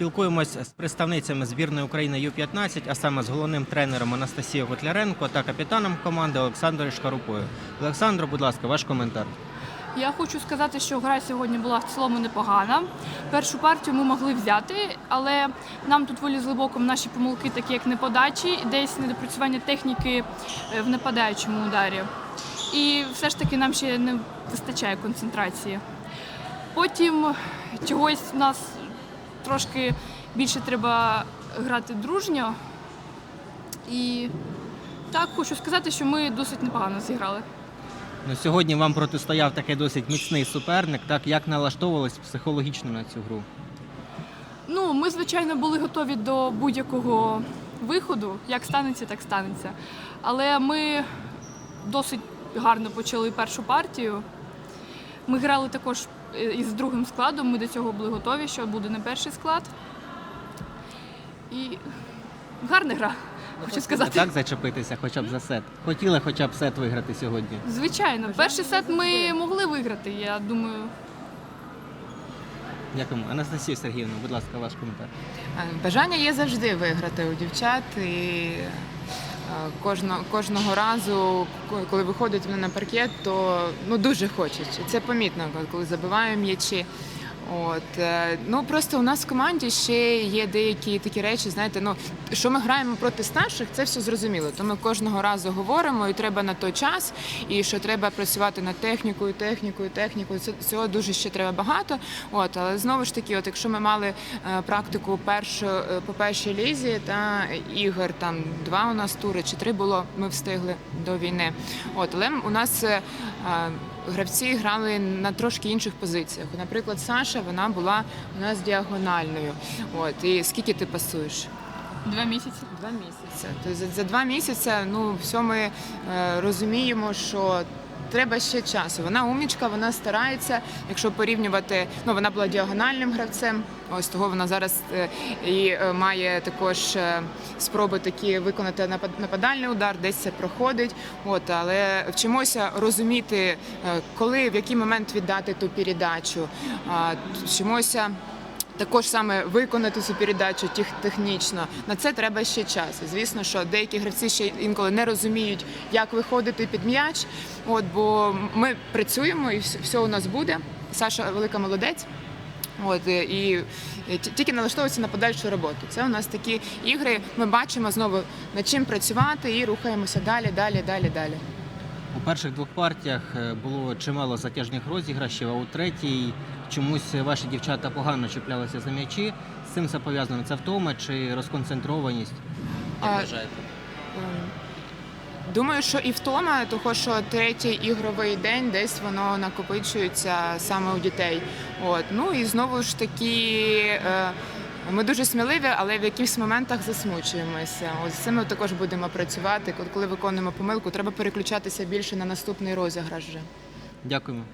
Спілкуємось з представницями збірної України Ю-15, а саме з головним тренером Анастасією Котляренко та капітаном команди Олександрою Шкарупою. Олександро, будь ласка, ваш коментар. Я хочу сказати, що гра сьогодні була в цілому непогана. Першу партію ми могли взяти, але нам тут вилізли боком наші помилки, такі як неподачі, десь недопрацювання техніки е, в нападаючому ударі. І все ж таки нам ще не вистачає концентрації. Потім чогось у нас трошки більше треба грати дружньо. І так хочу сказати, що ми досить непогано зіграли. Ну, сьогодні вам протистояв такий досить міцний суперник. Так як налаштовувались психологічно на цю гру? Ну, ми, звичайно, були готові до будь-якого виходу. Як станеться, так станеться. Але ми досить гарно почали першу партію. Ми грали також із другим складом. Ми до цього були готові, що буде не перший склад. І гарна гра, хочу сказати. Так зачепитися хоча б за сет. Хотіли хоча б сет виграти сьогодні. Звичайно, перший сет ми могли виграти. Я думаю, Дякуємо. Анастасія Сергіївна, будь ласка, ваш коментар. Е, Бажання є завжди виграти у дівчат. І е, кожно, кожного разу, ко- коли виходить вони на паркет, то ну, дуже хочуть. Це помітно, коли забиваємо м'ячі. От е, ну просто у нас в команді ще є деякі такі речі. Знаєте, ну що ми граємо проти старших, це все зрозуміло. То ми кожного разу говоримо, і треба на той час, і що треба працювати над технікою, технікою, технікою. Цього дуже ще треба багато. От, але знову ж таки, от якщо ми мали е, практику першу е, по першій лізі та ігор, там два у нас тури чи три було, ми встигли до війни. От, але у нас гравці грали на трошки інших позиціях. Наприклад, Саша вона була у нас діагональною. От, і скільки ти пасуєш? два місяці. Два місяці. Тобто за, за два місяці ну, все ми е, розуміємо, що треба ще часу. Вона умнічка, вона старається. Якщо порівнювати, ну вона була діагональним гравцем. Ось того вона зараз е, і е, має також е, спроби такі виконати напад- нападальний удар, десь це проходить. От, але вчимося розуміти, коли в який момент віддати ту передачу. Вчимося також саме виконати цю передачу технічно. На це треба ще час. Звісно, що деякі гравці ще інколи не розуміють, як виходити під м'яч. От бо ми працюємо і все, у нас буде. Саша велика молодець. От е, і е, тільки налаштовується на подальшу роботу. Це у нас такі ігри. Ми бачимо знову над чим працювати і рухаємося далі, далі, далі, далі. У перших двох партіях е, було чимало затяжних розіграшів, а у третій чомусь ваші дівчата погано чіплялися за м'ячі. З цим все пов'язано. Це втома чи розконцентрованість? Як А, вважаєте? Ем, Думаю, що і втома, того що третій ігровий день десь воно накопичується саме у дітей. От ну і знову ж таки. е, Ми дуже сміливі, але в якихось моментах засмучуємося. Ось з цим ми також будемо працювати. Коли виконуємо помилку, треба переключатися більше на наступний розіграш. вже. Дякуємо.